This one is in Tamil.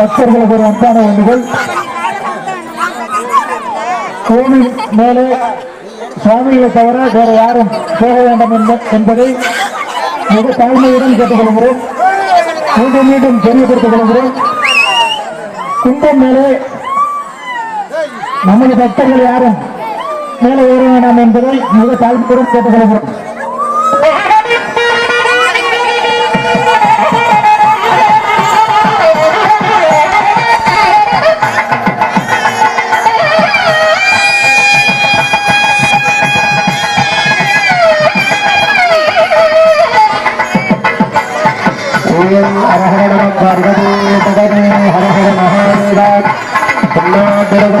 பக்தர்களுக்கு ஒரு அன்பான வேண்டுகோள். கோவில் மேலே சுவாமியை தவிர வேற யாரும் போக வேண்டாம் என்பதை மிக தாழ்மையுடன் கேட்டுக்கொள்கிறோம் மீண்டும் மீண்டும் தெரியப்படுத்திக் கொள்கிறோம் கும்பம் மேலே நமது பக்தர்கள் யாரும் மேலே ஏற வேண்டாம் என்பதை மிக தாழ்மையுடன் கேட்டுக்கொள்கிறோம் हर हर महादेव